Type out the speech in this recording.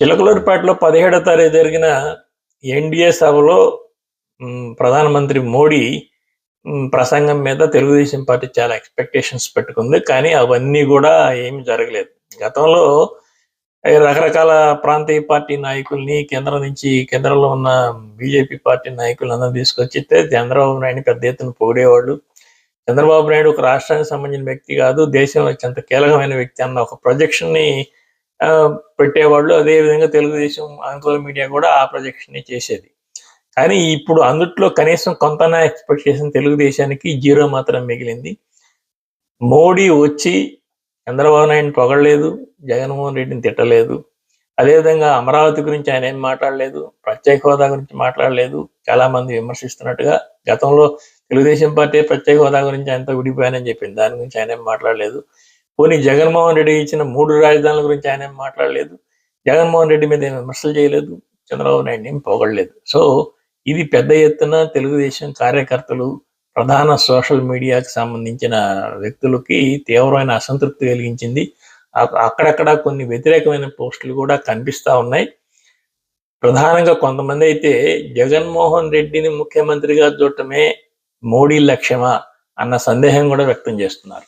చిలకలూరిపేటలో పదిహేడో తారీఖు జరిగిన ఎన్డీఏ సభలో ప్రధానమంత్రి మోడీ ప్రసంగం మీద తెలుగుదేశం పార్టీ చాలా ఎక్స్పెక్టేషన్స్ పెట్టుకుంది. కానీ అవన్నీ కూడా ఏమి జరగలేదు. గతంలో రకరకాల ప్రాంతీయ పార్టీ నాయకుల్ని కేంద్రం నుంచి కేంద్రంలో ఉన్న బీజేపీ పార్టీ నాయకులందరూ తీసుకొచ్చితే చంద్రబాబు నాయుడు పెద్ద ఎత్తున పొగిడేవాళ్ళు చంద్రబాబు నాయుడు ఒక రాష్ట్రానికి సంబంధించిన వ్యక్తి కాదు దేశంలో అత్యంత కీలకమైన వ్యక్తి అన్న ఒక ప్రొజెక్షన్ని పెట్టేవాళ్ళు. అదే విధంగా తెలుగుదేశం ఆంధ్ర మీడియా కూడా ఆ ప్రొజెక్షన్ చేసేది. కానీ ఇప్పుడు అందుట్లో కనీసం కొంత ఎక్స్పెక్ట్ చేసిన తెలుగుదేశానికి జీరో మాత్రం మిగిలింది. మోడీ వచ్చి చంద్రబాబు నాయుడిని పొగడలేదు జగన్మోహన్ రెడ్డిని తిట్టలేదు. అదేవిధంగా అమరావతి గురించి ఆయన ఏం మాట్లాడలేదు ప్రత్యేక హోదా గురించి మాట్లాడలేదు. చాలా మంది విమర్శిస్తున్నట్టుగా గతంలో తెలుగుదేశం పార్టీ ప్రత్యేక హోదా గురించి ఆయనతో విడిపోయానని చెప్పింది. దాని గురించి ఆయన ఏం మాట్లాడలేదు. పోనీ జగన్మోహన్ రెడ్డి ఇచ్చిన మూడు రాజధానుల గురించి ఆయన ఏం మాట్లాడలేదు? జగన్మోహన్ రెడ్డి మీద ఏం విమర్శలు చేయలేదు? చంద్రబాబు నాయుడు ఏం పొగడలేదు? సో ఇది పెద్ద ఎత్తున తెలుగుదేశం కార్యకర్తలు ప్రధాన సోషల్ మీడియాకి సంబంధించిన వ్యక్తులకి తీవ్రమైన అసంతృప్తి కలిగించింది. అక్కడక్కడ కొన్ని వ్యతిరేకమైన పోస్టులు కూడా కనిపిస్తా ఉన్నాయి. ప్రధానంగా కొంతమంది అయితే జగన్మోహన్ రెడ్డిని ముఖ్యమంత్రిగా చూడటమే మోడీ లక్ష్యమా అన్న సందేహం కూడా వ్యక్తం చేస్తున్నారు.